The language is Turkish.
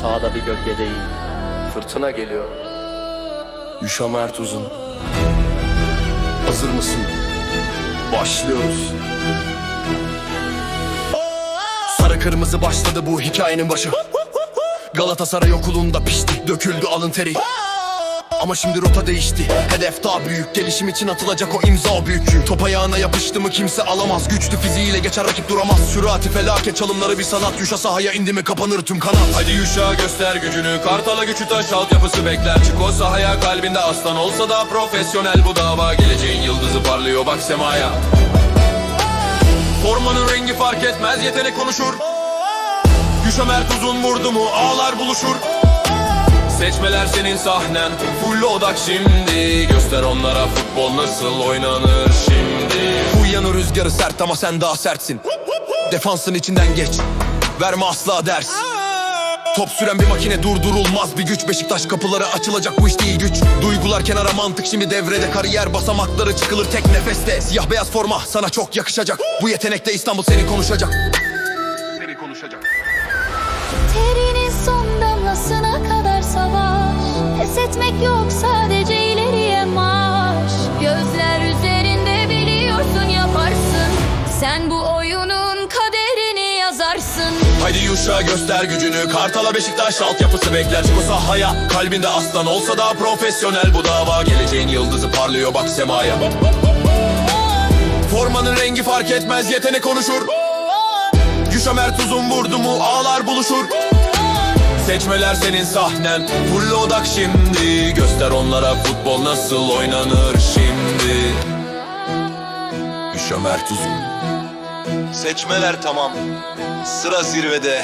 Sağda bir gölge değil, fırtına geliyor. Yuşa Mert Uzun. Hazır mısın? Başlıyoruz. Sarı kırmızı başladı bu hikayenin başı. Galatasaray okulunda pişti, döküldü alın teri. Ama şimdi rota değişti. Hedef daha büyük. Gelişim için atılacak o imza büyük. Yük Top ayağına yapıştı mı kimse alamaz. Güçlü fiziğiyle geçer rakip duramaz. Sürati felaket. Çalımları bir sanat. Yuşa sahaya indi mi kapanır tüm kanat. Hadi Yuşa göster gücünü. Kartala güçü taş altyapısı bekler. Çık o sahaya kalbinde aslan olsa da Profesyonel bu dava. Geleceğin yıldızı parlıyor bak semaya. Formanın rengi fark etmez yetenek konuşur. Yuşa Mert uzun vurdu mu ağlar buluşur Seçmeler senin sahnen. Full odak şimdi. Göster onlara futbol nasıl oynanır şimdi. Bu yanı rüzgarı sert ama sen daha sertsin. Defansın içinden geç. Verme asla ders. Top süren bir makine durdurulmaz. Bir güç Beşiktaş kapıları açılacak. Bu iş değil güç. Duygular kenara mantık. Şimdi devrede Kariyer basamakları çıkılır tek nefeste. Siyah beyaz forma sana çok yakışacak. Bu yetenekte İstanbul seni konuşacak. Seni konuşacak. Terinin Pes etmek yok sadece ileriye marş. Gözler üzerinde biliyorsun yaparsın. Sen bu oyunun kaderini yazarsın. Haydi Yuşa göster gücünü Kartala Beşiktaş altyapısı bekler. Çık o sahaya Kalbinde aslan olsa da profesyonel bu dava. Geleceğin yıldızı parlıyor bak semaya. Formanın rengi fark etmez yetenek konuşur Yuşa Mert uzun vurdu mu ağlar buluşur Seçmeler senin sahnen Full odak şimdi Göster onlara futbol nasıl oynanır şimdi Yuşa Mert Uzun Seçmeler tamam. Sıra zirvede.